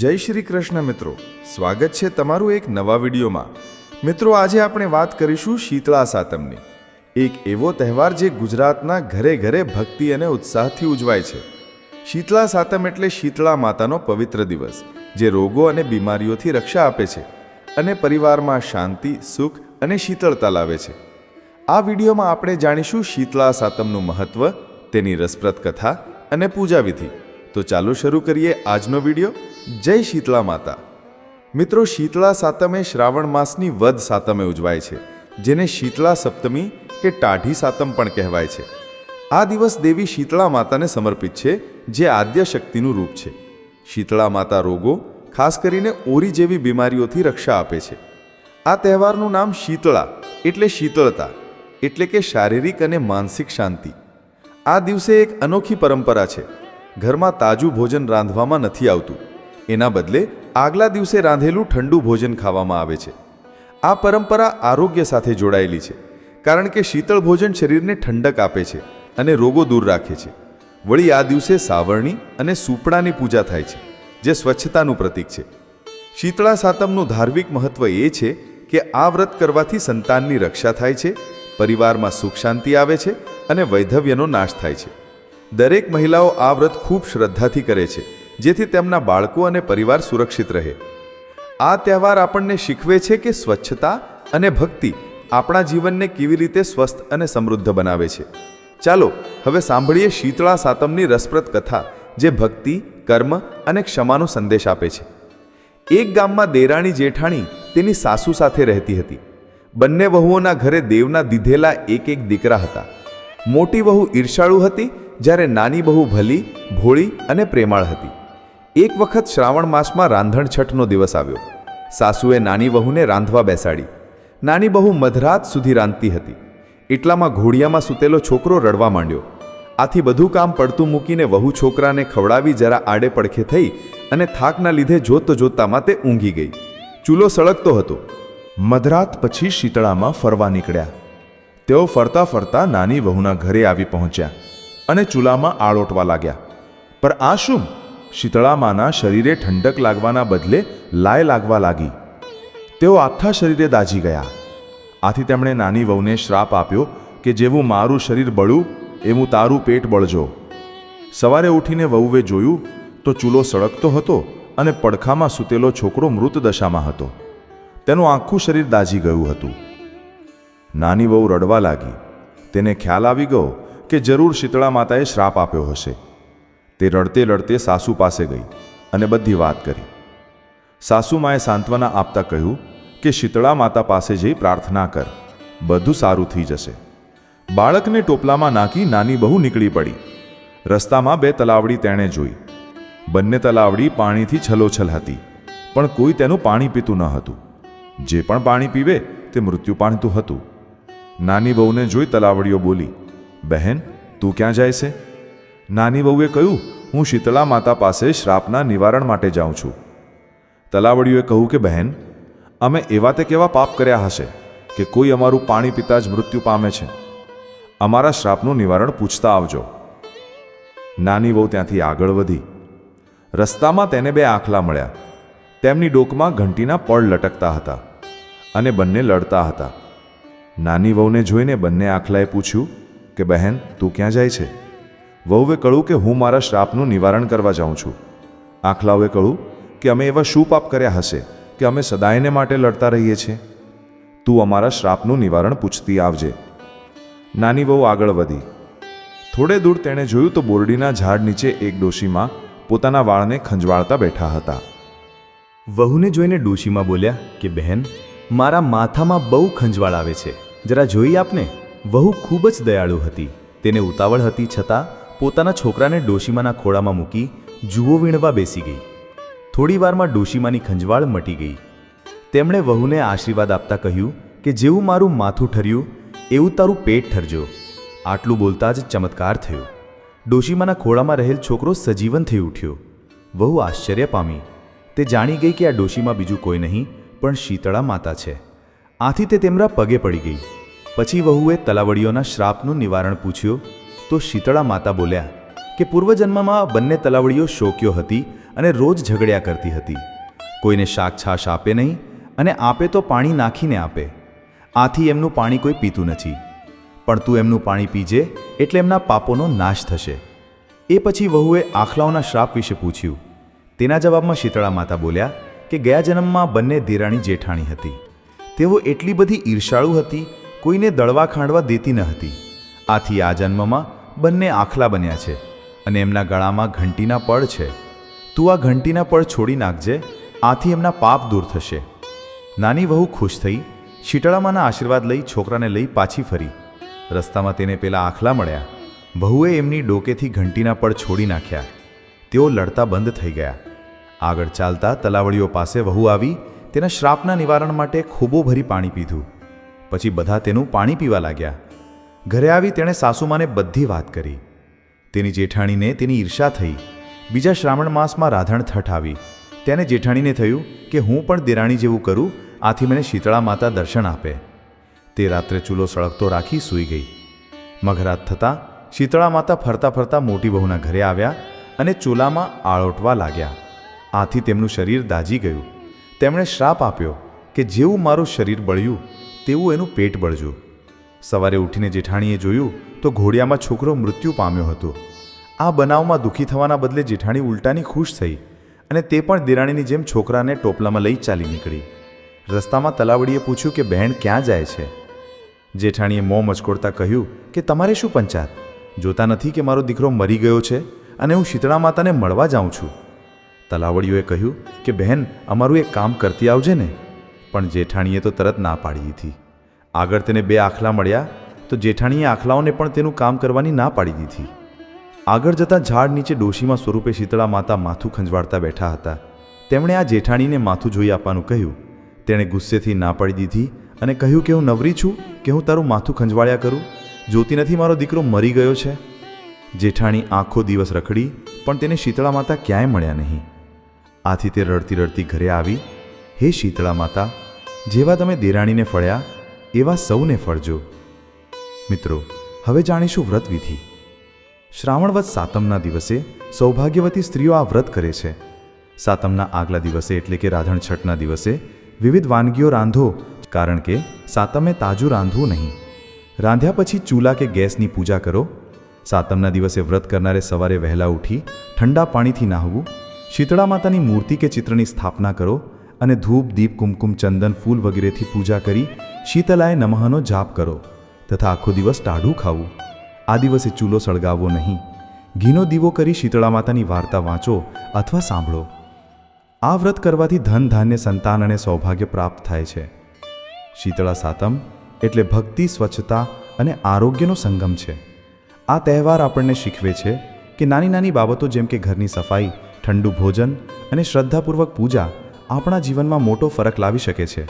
જય શ્રી કૃષ્ણ મિત્રો. સ્વાગત છે તમારું એક નવા વિડીયોમાં. મિત્રો, આજે આપણે વાત કરીશું શીતળા સાતમની. એક એવો તહેવાર જે ગુજરાતના ઘરે ઘરે ભક્તિ અને ઉત્સાહથી ઉજવાય છે. શીતળા સાતમ એટલે શીતળા માતાનો પવિત્ર દિવસ, જે રોગો અને બીમારીઓથી રક્ષા આપે છે અને પરિવારમાં શાંતિ, સુખ અને શીતળતા લાવે છે. આ વિડીયોમાં આપણે જાણીશું શીતળા સાતમનું મહત્વ, તેની રસપ્રદ કથા અને પૂજા વિધિ તો ચાલો શરૂ કરીએ આજનો વીડિયો. જય શીતળા માતા. મિત્રો શીતળા સાતમ શ્રાવણ માસની વદ સાતમે ઉજવાય છે, જેને શીતળા સપ્તમી કે ટાઢી સાતમ પણ કહેવાય છે. આ દિવસ દેવી શીતળા માતાને સમર્પિત છે, જે આદ્ય શક્તિનું રૂપ છે. શીતળા માતા રોગો, ખાસ કરીને ઓરી જેવી બીમારીઓથી રક્ષા આપે છે. આ તહેવારનું નામ શીતળા એટલે શીતળતા, એટલે કે શારીરિક અને માનસિક શાંતિ. આ દિવસે એક અનોખી પરંપરા છે. ઘરમાં તાજું ભોજન રાંધવામાં નથી આવતું. એના બદલે આગલા દિવસે રાંધેલું ઠંડુ ભોજન ખાવામાં આવે છે. આ પરંપરા આરોગ્ય સાથે જોડાયેલી છે, કારણ કે શીતળ ભોજન શરીરને ઠંડક આપે છે અને રોગો દૂર રાખે છે. વળી આ દિવસે સાવરણી અને સુપડાની પૂજા થાય છે, જે સ્વચ્છતાનું પ્રતીક છે. શીતળા સાતમનું ધાર્મિક મહત્વ એ છે કે આ વ્રત કરવાથી સંતાનની રક્ષા થાય છે, પરિવારમાં સુખ શાંતિ આવે છે અને વૈધવ્યનો નાશ થાય છે. દરેક મહિલાઓ આ વ્રત ખૂબ શ્રદ્ધાથી કરે છે જેથી તેમના બાળકો અને પરિવાર સુરક્ષિત રહે. આ તહેવાર આપણને શીખવે છે કે સ્વચ્છતા અને ભક્તિ આપણા જીવનને કેવી રીતે સ્વસ્થ અને સમૃદ્ધ બનાવે છે. ચાલો, હવે સાંભળીએ શીતળા સાતમની રસપ્રદ કથા, જે ભક્તિ, કર્મ અને ક્ષમાનો સંદેશ આપે છે. એક ગામમાં દેરાણી જેઠાણી તેની સાસુ સાથે રહેતી હતી. બંને વહુઓના ઘરે દેવના દીધેલા એક એક દીકરા હતા. મોટી વહુ ઈર્ષાળુ હતી, જ્યારે નાની બહુ ભલી, ભોળી અને પ્રેમાળ હતી. એક વખત શ્રાવણ માસમાં રાંધણ છઠનો દિવસ આવ્યો. સાસુએ નાની વહુને રાંધવા બેસાડી. નાની બહુ મધરાત સુધી રાંધતી હતી. એટલામાં ઘોડિયામાં સૂતેલો છોકરો રડવા માંડ્યો. આથી બધું કામ પડતું મૂકીને વહુ છોકરાને ખવડાવી જરા આડે પડખે થઈ અને થાકના લીધે જોત જોતામાં તે ઊંઘી ગઈ. ચૂલો સળગતો હતો. મધરાત પછી શીતળામાં ફરવા નીકળ્યા. તેઓ ફરતા ફરતા નાની વહુના ઘરે આવી પહોંચ્યા અને ચૂલામાં આળોટવા લાગ્યા. પર આ શું? શીતળામાના શરીરે ઠંડક લાગવાના બદલે લાય લાગવા લાગી. તેઓ આખા શરીરે દાજી ગયા. આથી તેમણે નાની વહુને શ્રાપ આપ્યો કે જેવું મારું શરીર બળું એવું તારું પેટ બળજો. સવારે ઉઠીને વહુએ જોયું તો ચૂલો સળગતો હતો અને પડખામાં સૂતેલો છોકરો મૃત દશામાં હતો. તેનું આખું શરીર દાઝી ગયું હતું. નાની વહુ રડવા લાગી. તેને ખ્યાલ આવી ગયો કે જરૂર શીતળા માતાએ શ્રાપ આપ્યો હશે. તે રડતે રડતે સાસુ પાસે ગઈ અને બધી વાત કરી. સાસુમાએ સાંત્વના આપતા કહ્યું કે શીતળા માતા પાસે જઈ પ્રાર્થના કર, બધું સારું થઈ જશે. બાળકને ટોપલામાં નાખી નાની બહુ નીકળી પડી. રસ્તામાં બે તલાવડી તેણે જોઈ. બંને તલાવડી પાણીથી છલોછલ હતી, પણ કોઈ તેનું પાણી પીતું ન હતું. જે પણ પાણી પીવે તે મૃત્યુ પાણતું હતું. નાની બહુને જોઈ તલાવડીઓ બોલી, બહેન, તું ક્યાં જાય છે? નાની વહુએ કહ્યું, હું શીતળા માતા પાસે શ્રાપના નિવારણ માટે જાઉં છું. તલાવડીઓએ કહ્યું કે, બહેન, અમે એવા તે કેવા પાપ કર્યા હશે કે કોઈ અમારું પાણી પીતા જ મૃત્યુ પામે છે. અમારા શ્રાપનું નિવારણ પૂછતા આવજો. નાની વહુ ત્યાંથી આગળ વધી. રસ્તામાં તેને બે આંખલા મળ્યા. તેમની ડોકમાં ઘંટીના પડ લટકતા હતા અને બંને લડતા હતા. નાની વહુને જોઈને બંને આંખલાએ પૂછ્યું કે, બહેન, તું ક્યાં જાય છે? વહુએ કહ્યું કે હું મારા શ્રાપનું નિવારણ કરવા જાઉં છું. આંખલાઓએ કહ્યું કે અમે એવા શું પાપ કર્યા હશે કે અમે સદાયને માટે લડતા રહીએ છીએ? તું અમારા શ્રાપનું નિવારણ પૂછતી આવજે. નાની વહુ આગળ વધી. થોડે દૂર તેણે જોયું તો બોરડીના ઝાડ નીચે એક ડોશીમાં પોતાના વાળને ખંજવાળતા બેઠા હતા. વહુને જોઈને ડોશીમાં બોલ્યા કે, બહેન, મારા માથામાં બહુ ખંજવાળ આવે છે. જરા જોઈ આપને? વહુ ખૂબ જ દયાળુ હતી. તેને ઉતાવળ હતી છતાં પોતાના છોકરાને ડોશીમાના ખોળામાં મૂકી જુઓ વીણવા બેસી ગઈ. થોડી વારમાં ડોશીમાની ખંજવાળ મટી ગઈ. તેમણે વહુને આશીર્વાદ આપતા કહ્યું કે જેવું મારું માથું ઠર્યું, એવું તારું પેટ ઠરજો. આટલું બોલતા જ ચમત્કાર થયો. ડોશીમાના ખોળામાં રહેલ છોકરો સજીવન થઈ ઉઠ્યો. વહુ આશ્ચર્ય પામી. તે જાણી ગઈ કે આ ડોશીમાં બીજું કોઈ નહીં, પણ શીતળા માતા છે. આથી તે તેમના પગે પડી ગઈ. પછી વહુએ તલાવડીઓના શ્રાપનું નિવારણ પૂછ્યું તો શીતળા માતા બોલ્યા કે પૂર્વજન્મમાં બંને તલાવડીઓ શોક્યો હતી અને રોજ ઝઘડ્યા કરતી હતી. કોઈને શાક છાશ આપે નહીં અને આપે તો પાણી નાખીને આપે. આથી એમનું પાણી કોઈ પીતું નથી. પણ તું એમનું પાણી પીજે એટલે એમના પાપોનો નાશ થશે. એ પછી વહુએ આખલાઓના શ્રાપ વિશે પૂછ્યું. તેના જવાબમાં શીતળા માતા બોલ્યા કે ગયા જન્મમાં બંને દેરાણી જેઠાણી હતી. તેઓ એટલી બધી ઈર્ષાળુ હતી, કોઈને દળવા ખાંડવા દેતી ન હતી. આથી આ જન્મમાં બંને આખલા બન્યા છે અને એમના ગળામાં ઘંટીના પળ છે. તું આ ઘંટીના પળ છોડી નાખજે, આથી એમના પાપ દૂર થશે. નાની વહુ ખુશ થઈ શીતળામાના આશીર્વાદ લઈ છોકરાને લઈ પાછી ફરી. રસ્તામાં તેને પેલા આખલા મળ્યા. વહુએ એમની ડોકેથી ઘંટીના પળ છોડી નાખ્યા. તેઓ લડતા બંધ થઈ ગયા. આગળ ચાલતા તલાવડીઓ પાસે વહુ આવી, તેના શ્રાપના નિવારણ માટે ખૂબો ભરી પાણી પીધું. પછી બધા તેનું પાણી પીવા લાગ્યા. ઘરે આવી તેણે સાસુમાને બધી વાત કરી. તેની જેઠાણીને તેની ઈર્ષા થઈ. બીજા શ્રાવણ માસમાં રાધણ થઠ આવી. તેને જેઠાણીને થયું કે હું પણ દેરાણી જેવું કરું, આથી મને શીતળા માતા દર્શન આપે. તે રાત્રે ચૂલો સળગતો રાખી સૂઈ ગઈ. મઘરાત થતાં શીતળા માતા ફરતા ફરતા મોટી બહુના ઘરે આવ્યા અને ચૂલામાં આળોટવા લાગ્યા. આથી તેમનું શરીર દાજી ગયું. તેમણે શ્રાપ આપ્યો કે જેવું મારું શરીર બળ્યું, તેવું એનું પેટ બળજો સવારે ઉઠીને જેઠાણીએ જોયું તો ઘોડિયામાં છોકરો મૃત્યુ પામ્યો હતો. આ બનાવમાં દુઃખી થવાના બદલે જેઠાણી ઉલટાની ખુશ થઈ અને તે પણ દેરાણીની જેમ છોકરાને ટોપલામાં લઈ ચાલી નીકળી. રસ્તામાં તલાવડીએ પૂછ્યું કે બહેન ક્યાં જાય છે? જેઠાણીએ મોં મચકોડતા કહ્યું કે તમારે શું પંચાત? જોતા નથી કે મારો દીકરો મરી ગયો છે અને હું શીતળા માતાને મળવા જાઉં છું. તલાવડીઓએ કહ્યું કે બહેન, અમારું એક કામ કરતી આવજે ને. પણ જેઠાણીએ તો તરત ના પાડી દીધી. આગળ તેને બે આખલા મળ્યા, તો જેઠાણીએ આખલાઓને પણ તેનું કામ કરવાની ના પાડી દીધી. આગળ જતાં ઝાડ નીચે ડોશીમાં સ્વરૂપે શીતળા માતા માથું ખંજવાળતા બેઠા હતા. તેમણે આ જેઠાણીને માથું જોઈ આપવાનું કહ્યું. તેણે ગુસ્સેથી ના પાડી દીધી અને કહ્યું કે હું નવરી છું, કે હું તારું માથું ખંજવાળ્યા કરું? જોતી નથી, મારો દીકરો મરી ગયો છે? જેઠાણી આખો દિવસ રખડી, પણ તેને શીતળા માતા ક્યાંય મળ્યા નહીં. આથી તે રડતી રડતી ઘરે આવી. હે શીતળા માતા, જેવા તમે દેરાણીને ફળ્યા એવા સૌને ફળજો મિત્રો, હવે જાણીશું વ્રત વિધિ શ્રાવણવત સાતમના દિવસે સૌભાગ્યવતી સ્ત્રીઓ આ વ્રત કરે છે. સાતમના આગલા દિવસે એટલે કે રાધણ છઠના દિવસે વિવિધ વાનગીઓ રાંધો, કારણ કે સાતમે તાજું રાંધવું નહીં. રાંધ્યા પછી ચૂલા કે ગેસની પૂજા કરો. સાતમના દિવસે વ્રત કરનારે સવારે વહેલા ઉઠી ઠંડા પાણીથી નાહવું, શીતળા માતાની મૂર્તિ કે ચિત્રની સ્થાપના કરો અને ધૂપ, દીપ, કુમકુમ, ચંદન, ફૂલ વગેરેથી પૂજા કરી શીતલાએ નમઃનો જાપ કરો તથા આખો દિવસ ટાઢું ખાવું. આ દિવસે ચૂલો સળગાવવો નહીં. ઘીનો દીવો કરી શીતળા માતાની વાર્તા વાંચો અથવા સાંભળો. આ વ્રત કરવાથી ધન, ધાન્ય, સંતાન અને સૌભાગ્ય પ્રાપ્ત થાય છે. શીતળા સાતમ એટલે ભક્તિ, સ્વચ્છતા અને આરોગ્યનો સંગમ છે. આ તહેવાર આપણને શીખવે છે કે નાની નાની બાબતો જેમ કે ઘરની સફાઈ, ઠંડુ ભોજન અને શ્રદ્ધાપૂર્વક પૂજા આપણા જીવનમાં મોટો ફરક લાવી શકે છે.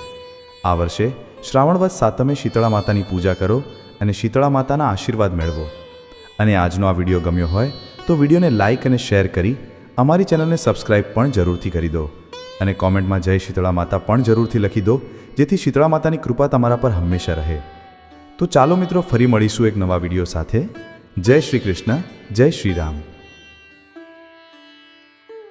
આ વર્ષે શ્રાવણવત સાતમે શીતળા માતાની પૂજા કરો અને શીતળા માતાના આશીર્વાદ મેળવો. અને આજનો આ વીડિયો ગમ્યો હોય તો વિડીયોને લાઇક અને શેર કરી અમારી ચેનલને સબસ્ક્રાઇબ પણ જરૂરથી કરી દો. અને કોમેન્ટમાં જય શીતળા માતા પણ જરૂરથી લખી દો, જેથી શીતળા માતાની કૃપા તમારા પર હંમેશા રહે. તો ચાલો મિત્રો, ફરી મળીશું એક નવા વીડિયો સાથે. જય શ્રી કૃષ્ણ, જય શ્રી રામ.